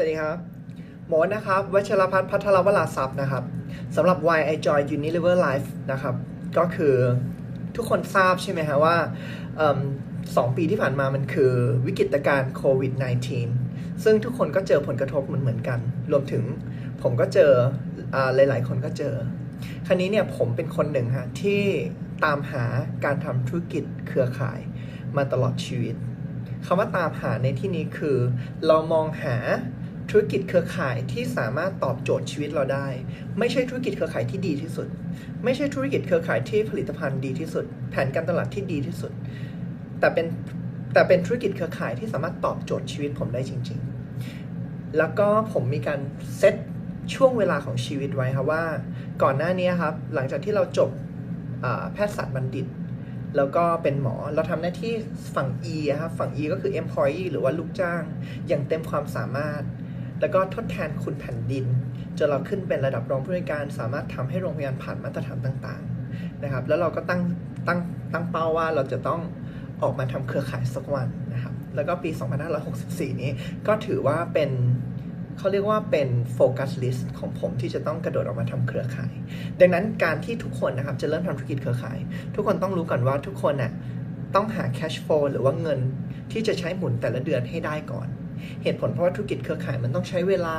สวัสดีครับโมดนะครับวัชรพัฒน์พัทรวราทรัพย์นะครับสำหรับ Why I Joy Unilever Life นะครับ ก็คือทุกคนทราบใช่ไหมฮะว่าสองปีที่ผ่านมามันคือวิกฤตการณ์โควิด -19 ซึ่งทุกคนก็เจอผลกระทบเหมือนเหมือนๆกัน รวมถึงผมก็เจออหลาย ๆ คนก็เจอ คราวนี้เนี่ยผมเป็นคนหนึ่งฮะที่ตามหาการทำธุรกิจเครือข่ายมาตลอดชีวิตคำว่าตามหาในที่นี้คือ เรามองหา ธุรกิจเครือข่ายที่สามารถตอบโจทย์ชีวิตเราได้ ไม่ใช่ธุรกิจเครือข่ายที่ดีที่สุด ไม่ใช่ธุรกิจเครือข่ายที่ผลิตภัณฑ์ดีที่สุด แผนการตลาดที่ดีที่สุด แต่เป็นแต่เป็นธุรกิจเครือข่ายที่สามารถตอบโจทย์ชีวิตผมได้จริง ๆ แล้วก็ผมมีการเซตช่วงเวลาของชีวิตไว้ครับว่า ก่อนหน้านี้ครับหลังจากที่เราจบาแพทยศาสตร์บัณฑิต แล้วก็เป็นหมอเราทำหน้าที่ฝั่ง E ครับฝั่ง E ก็คือ employee หรือว่าลูกจ้าง อย่างเต็มความสามารถ แล้วก็ทดแทนคุณแผ่นดินจนเราขึ้นเป็นระดับรองผู้ในการสามารถทำให้โรงพยาบาลผ่านมาตรฐานต่างๆนะครับ แล้วเราก็ตั้งตั้งตั้งเป้าว่าเราจะต้องออกมาทำเครือข่ายสักวันนะครับ แล้วก็ปี 2564 นี้ก็ถือว่าเป็นเขาเรียกว่าเป็นโฟกัสลิสต์ของผมที่จะต้องกระโดดออกมาทำเครือข่าย ดังนั้นการที่ทุกคนนะครับจะเริ่มทำธุรกิจเครือข่าย ทุกคนต้องรู้ก่อนว่าทุกคนน่ะต้องหา cash flow หรือว่าเงินที่จะใช้หมุนแต่ละเดือนให้ได้ก่อน เหตุผลเพราะว่าธุรกิจเครือข่ายมันต้องใช้เวลา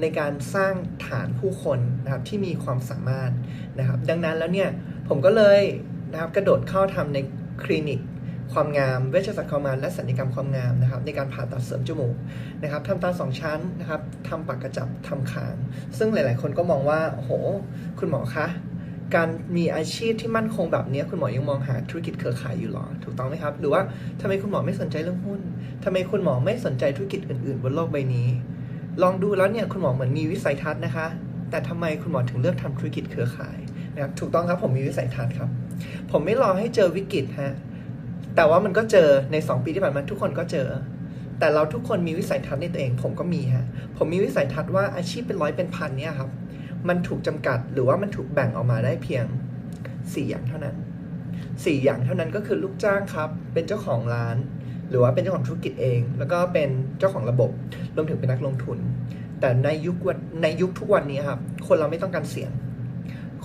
ในการสร้างฐานผู้คนนะครับที่มีความสามารถนะครับ ดังนั้นแล้วเนี่ยผมก็เลยนะครับกระโดดเข้าทำในคลินิกความงามเวชศาสตร์ความงามและศัลยกรรมความงามนะครับ ในการผ่าตัดเสริมจมูกนะครับทำตาสองชั้นนะครับทำปากกระจับทำคาง ซึ่งหลาย ๆ คนก็มองว่าโอ้โห คุณหมอคะ การมีอาชีพที่มั่นคงแบบนี้คุณหมอยังมองหาธุรกิจเครือข่ายอยู่หรอ ถูกต้องไหมครับ หรือว่าทำไมคุณหมอไม่สนใจเรื่องหุ้นทำไมคุณหมอไม่สนใจธุรกิจอื่นๆ บนโลกใบนี้ ลองดูแล้วเนี่ยคุณหมอเหมือนมีวิสัยทัศน์นะคะ แต่ทำไมคุณหมอถึงเลือกทำธุรกิจเครือข่ายนะครับถูกต้องครับผมมีวิสัยทัศน์ครับ ผมไม่รอให้เจอวิกฤตฮะแต่ว่ามันก็เจอใน 2 ปีที่ผ่านมาทุกคนก็เจอ แต่เราทุกคนมีวิสัยทัศน์ในตัวเอง ผมก็มีฮะผมมีวิสัยทัศน์ว่าอาชีพเป็นร้อยเป็นพันเนี่ยครับ มันถูกจำกัดหรือว่ามันถูกแบ่งออกมาได้เพียง 4 อย่างเท่านั้น 4 อย่างเท่านั้นก็คือลูกจ้างครับ เป็นเจ้าของร้าน หรือว่าเป็นเจ้าของธุรกิจเอง แล้วก็เป็นเจ้าของระบบรวมถึงเป็นนักลงทุน แต่ในยุคในยุคทุกวันนี้ครับ คนเราไม่ต้องการเสี่ยง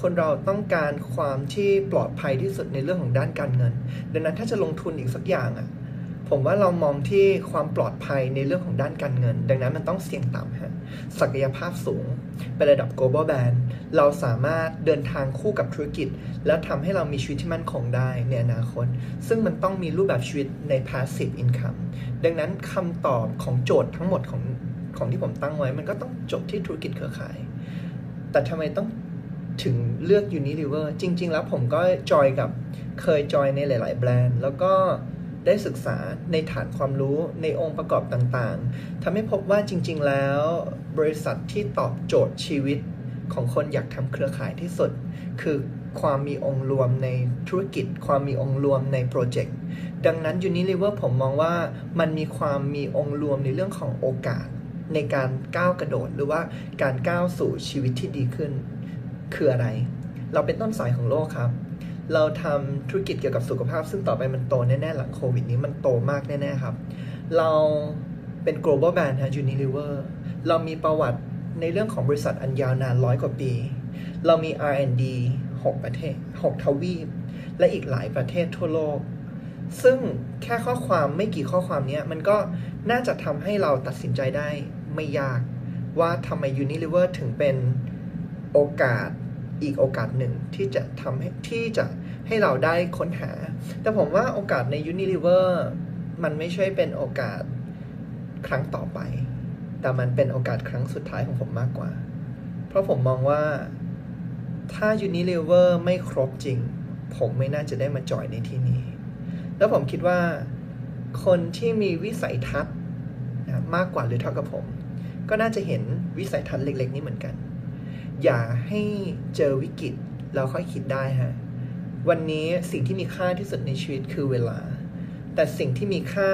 คนเราต้องการความที่ปลอดภัยที่สุดในเรื่องของด้านการเงิน ดังนั้นถ้าจะลงทุนอีกสักอย่างอะ ผมว่าเรามองที่ความปลอดภัยในเรื่องของด้านการเงิน ดังนั้นมันต้องเสี่ยงต่ำฮะศักยภาพสูง เป็นระดับ global band เราสามารถเดินทางคู่กับธุรกิจ แล้วทำให้เรามีชีวิตที่มั่นคงได้ในอนาคต ซึ่งมันต้องมีรูปแบบชีวิตใน passive income ดังนั้นคำตอบของโจทย์ทั้งหมดของของที่ผมตั้งไว้ มันก็ต้องจบที่ธุรกิจเครือข่าย แต่ทำไมต้องถึงเลือก Unilever จริง ๆ แล้วผมก็จอยกับเคยจอยในหลาย ๆ แบรนด์ แล้วก็ ได้ศึกษาในฐานความรู้ในองค์ประกอบต่างๆทำให้พบว่าจริง ๆ แล้ว บริษัทที่ตอบโจทย์ชีวิตของคนอยากทำเครือข่ายที่สุด คือความมีองค์รวมในธุรกิจ ความมีองค์รวมในโปรเจกต์ดังนั้น Unilever ผมมองว่ามันมีความมีองค์รวมในเรื่องของโอกาส ในการก้าวกระโดดหรือว่าการก้าวสู่ชีวิตที่ดีขึ้น คืออะไร เราเป็นต้นสายของโลกครับ เราทำธุรกิจเกี่ยวกับสุขภาพ ซึ่งต่อไปมันโตแน่ ๆ หลังโควิดนี้มันโตมากแน่ ๆ ครับ เราเป็น global brand ฮะ Unilever เรามีประวัติในเรื่องของบริษัทอันยาวนานร้อยกว่าปี เรามี R&D 6 ประเทศ 6 ทวีป และอีกหลายประเทศทั่วโลก ซึ่งแค่ข้อความไม่กี่ข้อความนี้มันก็น่าจะทำให้เราตัดสินใจได้ไม่ยาก ว่าทำไม Unilever ถึงเป็นโอกาส อีกโอกาสหนึ่งที่จะทำให้ที่จะให้เราได้ค้นหา แต่ผมว่าโอกาสใน Unilever มันไม่ใช่เป็นโอกาสครั้งต่อไป แต่มันเป็นโอกาสครั้งสุดท้ายของผมมากกว่า เพราะผมมองว่าถ้า Unilever ไม่ครบจริง ผมไม่น่าจะได้มาจอยในที่นี้ แล้วผมคิดว่าคนที่มีวิสัยทัศน์มากกว่าหรือเท่ากับผม ก็น่าจะเห็นวิสัยทัศน์เล็ก ๆ นี้เหมือนกัน อย่าให้เจอวิกฤตแล้วค่อยคิดได้ฮะ วันนี้สิ่งที่มีค่าที่สุดในชีวิตคือเวลา แต่สิ่งที่มีค่า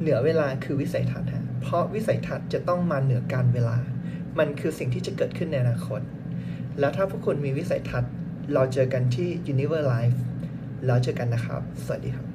เหนือเวลาคือวิสัยทัศน์ฮะ เพราะวิสัยทัศน์จะต้องมาเหนือการเวลา มันคือสิ่งที่จะเกิดขึ้นในอนาคต แล้วถ้าพวกคุณมีวิสัยทัศน์ เราเจอกันที่ Universe Life แล้วเจอกันนะครับ สวัสดีครับ